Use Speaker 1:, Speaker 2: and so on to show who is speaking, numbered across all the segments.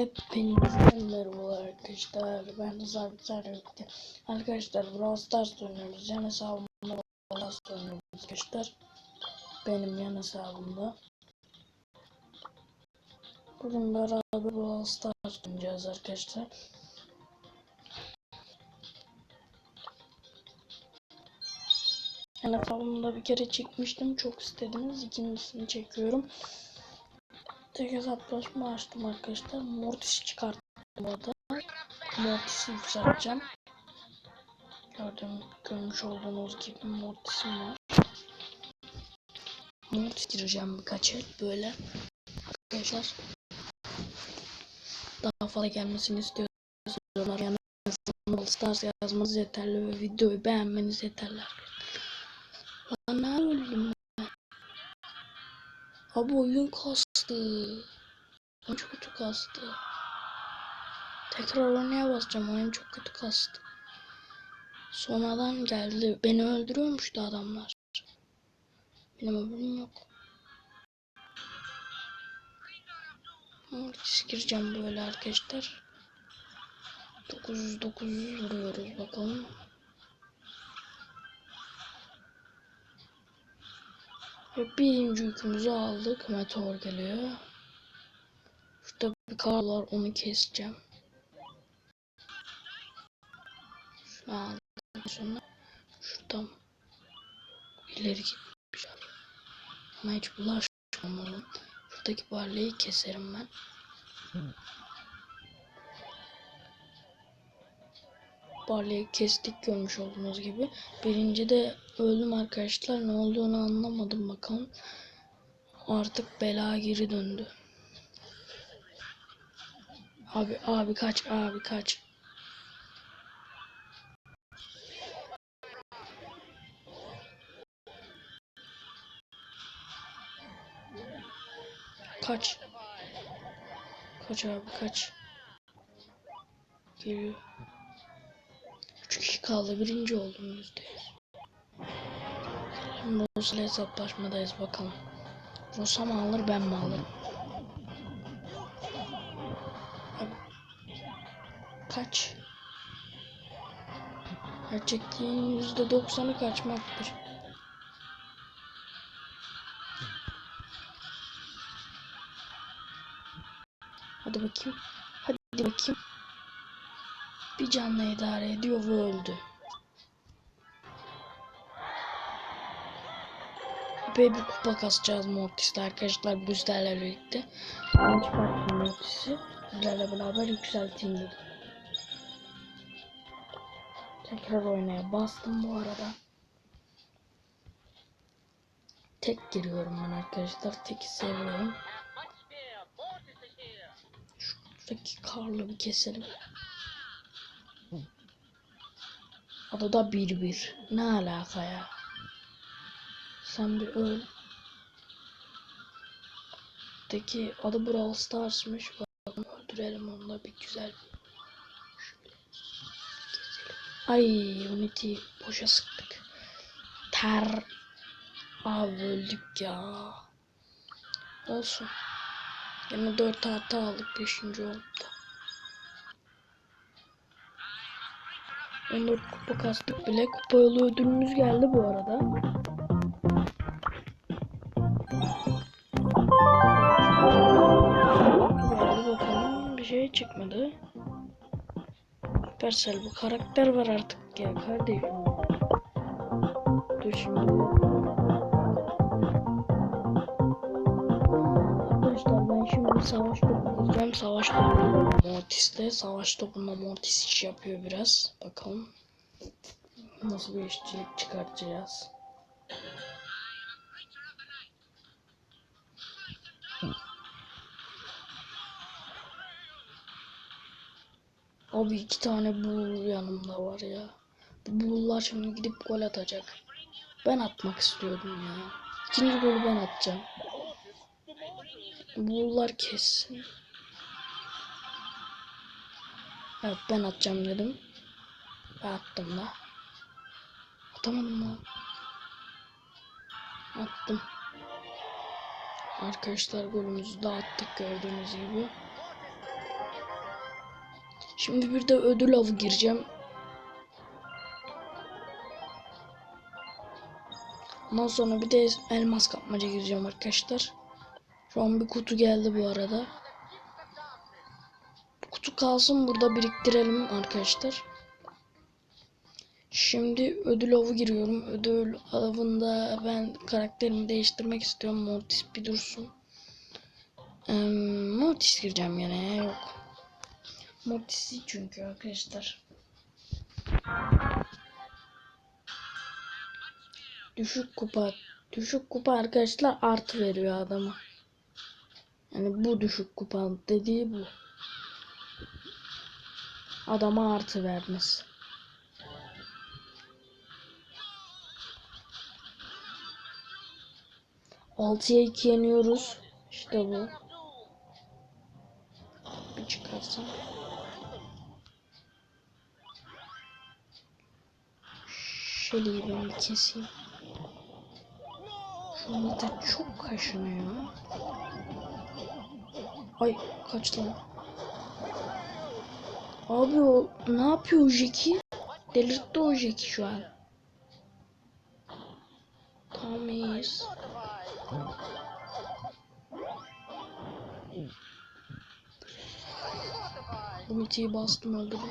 Speaker 1: Hepinizden merhaba arkadaşlar. Ben Biter birlikte. Arkadaşlar Brawl Stars oynuyoruz. Yan hesabımda Brawl oynuyoruz arkadaşlar. Benim yan hesabımda. Bugün beraber Brawl Stars oynayacağız arkadaşlar. Yan hesabımda bir kere çekmiştim. Çok istediniz. İkincisini çekiyorum. Tek hesaplaşma açtım arkadaşlar. Mortis çıkarttım orada. Mortis'i yükselteceğim. Gördüğüm, görmüş olduğunuz gibi Mortis'im var. Mortis gireceğim birkaç el böyle. Arkadaşlar. Daha fazla gelmesini istiyorsanız yani Stars yazmanız yeterli ve videoyu beğenmeniz yeterli. Lan ne öldüm ben? Abi oyun kastı. Oyun çok kötü kastı. Tekrar oynaya basacağım. Oyun çok kötü kastı. Sonradan geldi. Beni öldürüyormuştu adamlar. Benim haberim yok. Mortis gireceğim böyle arkadaşlar. 900 900 vuruyoruz bakalım. Ve birinci yükümüzü aldık. Meteor geliyor. Şurada bir kar var onu keseceğim. Şunu aldık sonra. Şuradan ileri gitmiş. Ama hiç bulaşmamalım. Şuradaki barleyi keserim ben. Barleyi kestik görmüş olduğunuz gibi. Birinci de öldüm arkadaşlar. Ne olduğunu anlamadım bakalım. Artık bela geri döndü. Abi abi kaç abi kaç. Kaç. Kaç abi kaç. Geliyor. Üç kişi kaldı. Birinci oldum yüzde yüz. Şimdi hesaplaşmadayız bakalım. Rosa mı alır ben mi alırım? Kaç? Gerçekliğin yüzde doksanı kaçmaktır. Hadi bakayım. Hadi bakayım. Bir canla idare ediyor ve öldü. Epey bir kupa kasacağız Mortis'le arkadaşlar bu sizlerle birlikte. Ben çıkarttım Mortis'i. Sizlerle beraber yükselteyim dedim. Tekrar oynaya bastım bu arada. Tek giriyorum ben arkadaşlar. Teki seviyorum. Şuradaki karlı bir keselim. Adı da 1-1. Ne alaka ya? Sen bir öl. Peki adı Brawl Stars'mış. Bakalım öldürelim onu da bir güzel. Ay Unity boşa sıktık. Ter. Abi öldük ya. Olsun. Yine 4 hata aldık 5. oldu. 14 kupa kastık bile. Kupa yolu ödülümüz geldi bu arada. Geldi bakalım bir şey çıkmadı. Supercell bu karakter var artık ya kardeşim. Dur şimdi. Arkadaşlar ben şimdi savaş topu gireceğim. Savaş topu Mortis'te. Savaş topunda Mortis iş yapıyor biraz. Bakalım. Nasıl bir işçilik çıkartacağız. Abi iki tane bull yanımda var ya. Bu bulllar şimdi gidip gol atacak. Ben atmak istiyordum ya. İkinci golü ben atacağım. Bulllar kessin. Evet ben atacağım dedim. Ve attım da. Atamadım da. Attım. Arkadaşlar golümüzü de attık gördüğünüz gibi. Şimdi bir de ödül avı gireceğim. Ondan sonra bir de elmas kapmaca gireceğim arkadaşlar. Şu an bir kutu geldi bu arada. Bu kutu kalsın burada biriktirelim arkadaşlar. Şimdi ödül avı giriyorum. Ödül avında ben karakterimi değiştirmek istiyorum. Mortis bir dursun. Ee, Mortis gireceğim yine yok. Mortis'i çünkü arkadaşlar. Düşük kupa. Düşük kupa arkadaşlar artı veriyor adama. Yani bu düşük kupa dediği bu. Adama artı vermesi. Altıya iki yeniyoruz. İşte bu. Bir çıkarsam. Şöyle ben bir keseyim. Şu da çok kaşınıyor. Ay kaç lan. Abi o ne yapıyor o Jeki? Delirtti o Jeki şu an. Tamam iyiyiz. Ultiyi bastım öldürdüm.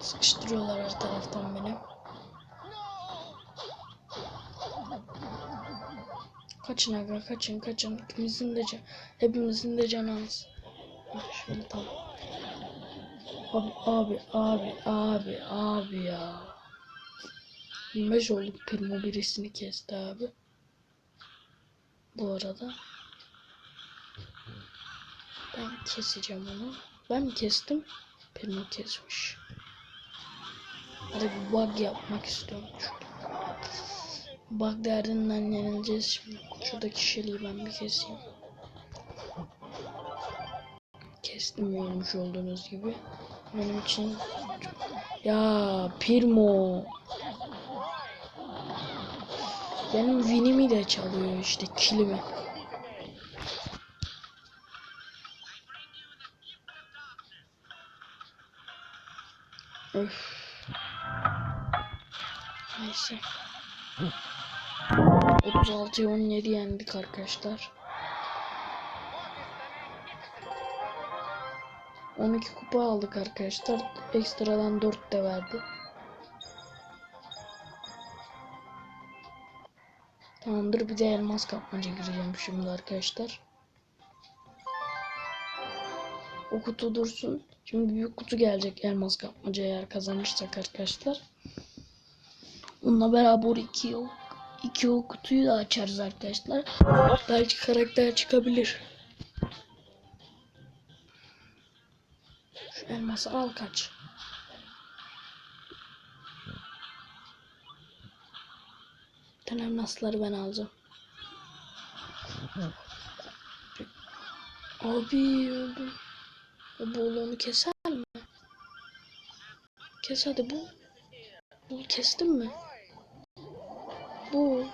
Speaker 1: Sıkıştırıyorlar her taraftan beni. Kaçın aga kaçın kaçın. Hepimizin de can, hepimizin de canı az. Ah, Şöyle tamam. Abi abi abi abi abi ya. 25 olduk Primo birisini kesti abi. Bu arada. Ben keseceğim onu. Ben mi kestim? Primo kesmiş. Hadi bir bug yapmak istiyorum. Şurada. Bug derdinden yenileceğiz şimdi. Şuradaki şeliği ben bir keseyim. Kestim görmüş olduğunuz gibi. Benim için ya Primo benim vinimi de çalıyor işte kilimi. Öf. Neyse. 36'ya 17 yendik arkadaşlar. 12 kupa aldık arkadaşlar. Ekstradan 4 de verdi. Tamamdır bir de elmas kapmaca gireceğim şimdi arkadaşlar. O kutu dursun. Şimdi büyük kutu gelecek elmas kapmaca eğer kazanırsak arkadaşlar. Bununla beraber iki yıl iki o kutuyu da açarız arkadaşlar. Belki karakter çıkabilir. Şu elması al kaç. Bütün elmasları ben alacağım. Abi öldüm. O bul onu keser mi? Kes hadi bul. Bul kestin mi? Bu.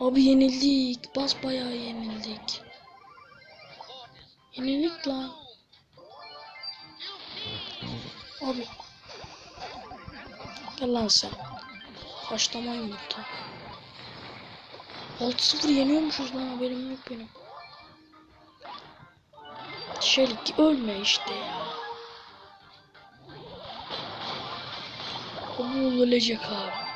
Speaker 1: Abi yenildik. Bas bayağı yenildik. Yenildik lan. Abi. Gel lan sen. Haşlama yumurta. 6-0 yeniyormuşuz lan haberim yok benim. Şelik ölme işte ya. Bu ölecek abi.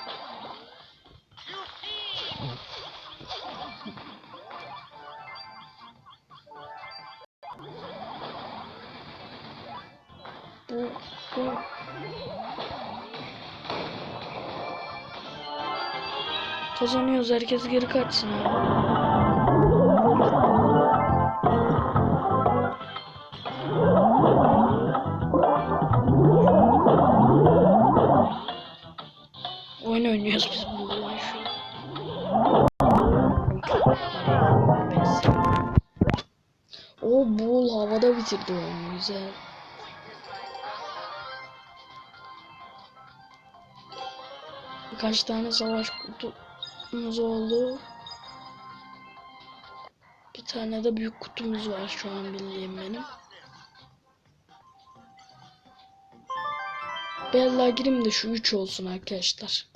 Speaker 1: Kazanıyoruz herkes geri kaçsın abi. Oyun oynuyoruz biz burada şu. O bul havada bitirdi oyunu güzel. Birkaç tane savaş kutumuz oldu. Bir tane de büyük kutumuz var şu an bildiğim benim. Bella gireyim de şu 3 olsun arkadaşlar.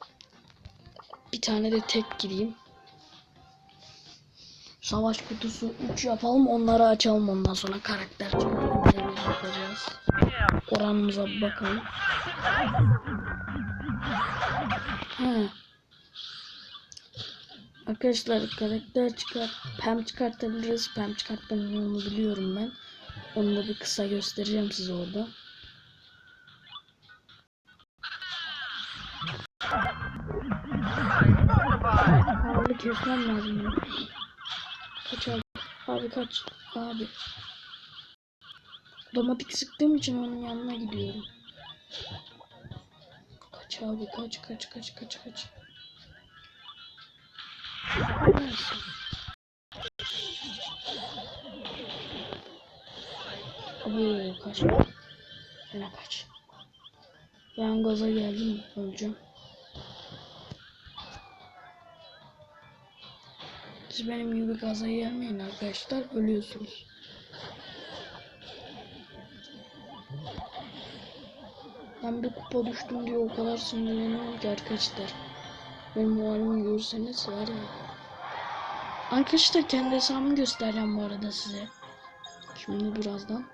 Speaker 1: Bir tane de tek gireyim. Savaş kutusu 3 yapalım onları açalım ondan sonra karakter bakacağız. Oranımıza bakalım. He. Arkadaşlar karakter çıkart, pem çıkartabiliriz. Pem çıkartmanın yolunu biliyorum ben. Onu da bir kısa göstereceğim size orada. Abi kesmem lazım ya. Kaç abi. Abi kaç. Abi. Otomatik sıktığım için onun yanına gidiyorum. Kaç abi kaç kaç kaç kaç kaç. Abi kaç. Yine kaç. Ben gaza geldim öleceğim. Siz benim gibi gaza gelmeyin arkadaşlar ölüyorsunuz. Ben bir kupa düştüm diye o kadar sinirleniyorum ki arkadaşlar. Benim o halimi görseniz var ya. Arkadaşlar kendi hesabımı göstereceğim bu arada size. Şimdi birazdan.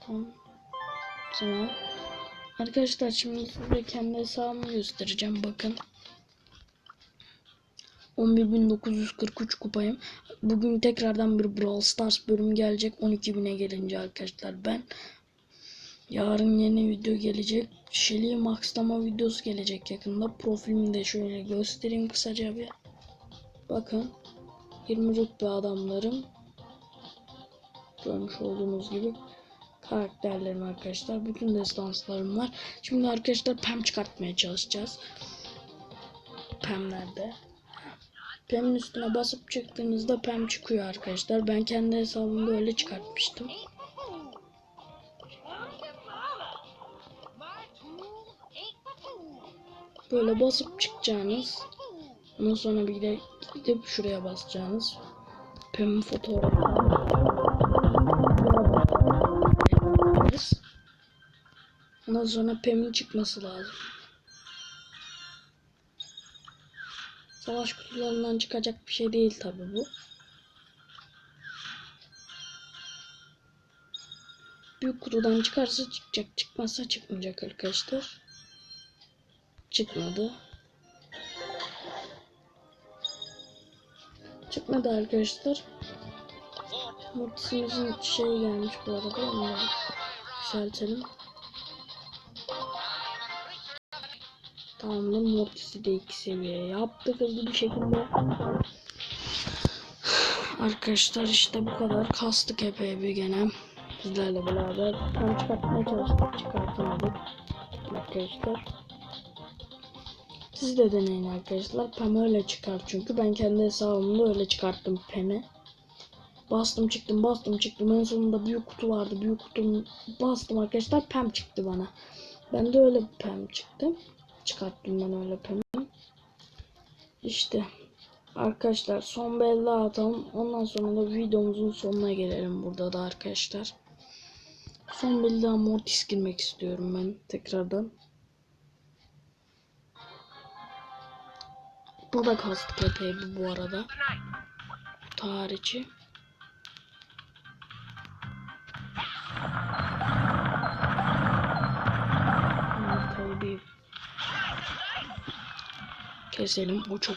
Speaker 1: Tamam. Tamam. Arkadaşlar şimdi size kendi hesabımı göstereceğim bakın. 11.943 kupayım. Bugün tekrardan bir Brawl Stars bölümü gelecek 12.000'e gelince arkadaşlar ben. Yarın yeni video gelecek. Shelly Max'lama videosu gelecek yakında. Profilimi de şöyle göstereyim kısaca bir. Bakın. 20 rütbe adamlarım. Görmüş olduğunuz gibi karakterlerim arkadaşlar. Bütün destanslarım var. Şimdi arkadaşlar pem çıkartmaya çalışacağız. Pemlerde. Pem'in üstüne basıp çıktığınızda pem çıkıyor arkadaşlar. Ben kendi hesabımda öyle çıkartmıştım. Böyle basıp çıkacağınız. Ondan sonra bir de gidip şuraya basacağınız. Pem'in fotoğrafını. Ondan sonra Pem'in çıkması lazım. Savaş kutularından çıkacak bir şey değil tabi bu. Büyük kutudan çıkarsa çıkacak, çıkmazsa çıkmayacak arkadaşlar. Çıkmadı. Çıkmadı arkadaşlar. Mortisimizin şey gelmiş bu arada. Onu da yükseltelim. Tamamdır. Mortis'i de iki seviye yaptık hızlı bir şekilde. Arkadaşlar işte bu kadar. Kastık epey bir gene. Sizlerle beraber. Tam çıkartmaya çalıştık. Çıkartamadık. Arkadaşlar. Siz de deneyin arkadaşlar. Pem öyle çıkar çünkü. Ben kendi hesabımda öyle çıkarttım Pem'i. Bastım çıktım bastım çıktım. En sonunda büyük kutu vardı. Büyük kutumu bastım arkadaşlar. Pem çıktı bana. Ben de öyle pem çıktım. Çıkarttım ben öyle pemi. İşte. Arkadaşlar son bella atalım. Ondan sonra da videomuzun sonuna gelelim burada da arkadaşlar. Son bella mortis girmek istiyorum ben tekrardan. Burada kastık epey bir bu arada. Bir keselim. O çok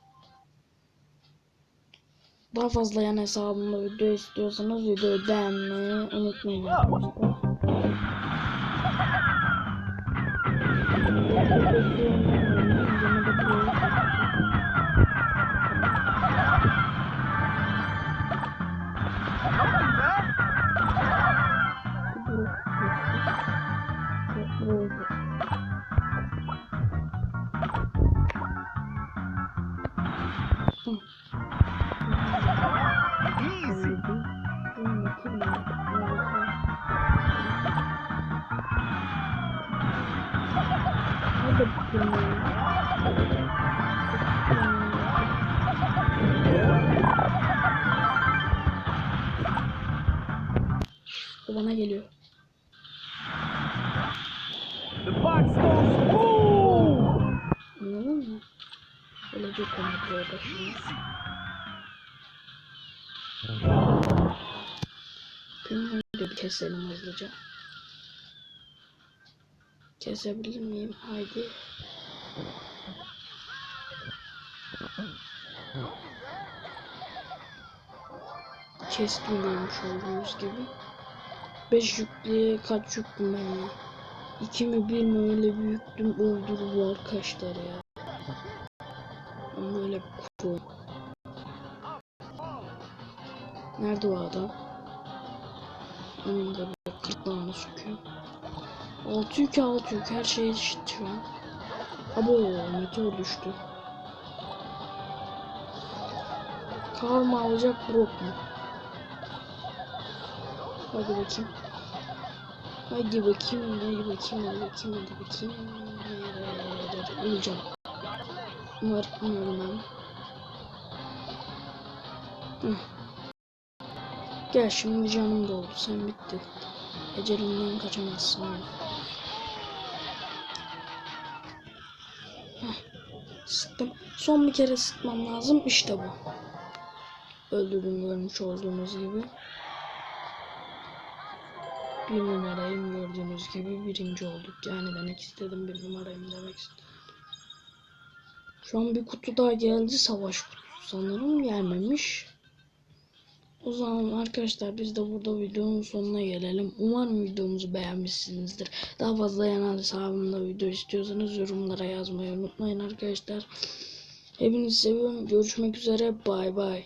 Speaker 1: Daha fazla yan hesabımda video istiyorsanız videoyu beğenmeyi unutmayın Bu bana geliyor. Anladın mı? Bir kontrol başına.
Speaker 2: Easy.
Speaker 1: Pinguini de bir keselim hızlıca. Kesebilir miyim? Haydi. Kestim olduğunuz gibi. 5 yüklüye kaç yüklüm ben ya? 2 mi 1 mi öyle büyüktüm öldürür arkadaşlar ya. Ben böyle bir kutu. Nerede o adam? Onun da böyle kırtlağını söküyor. 6 yük 6 yük her şey eşit şu an. Abo meteor düştü. Kar mı alacak Brock mu? Hadi bakayım. Hadi bakayım, hadi bakayım, hadi bakayım, hadi bakayım. Öleceğim. Umarım ölmem. Gel şimdi canım doldu. Sen bittin. Ecelinden kaçamazsın oğlum. Son bir kere sıkmam lazım. İşte bu. Öldürdüm görmüş olduğunuz gibi. Bir numarayım gördüğünüz gibi birinci olduk. Yani demek istedim bir numarayım demek istedim. Şu an bir kutu daha geldi. Savaş kutusu sanırım gelmemiş. O zaman arkadaşlar biz de burada videonun sonuna gelelim. Umarım videomuzu beğenmişsinizdir. Daha fazla yanal hesabımda video istiyorsanız yorumlara yazmayı unutmayın arkadaşlar. Hepinizi seviyorum. Görüşmek üzere. Bay bay.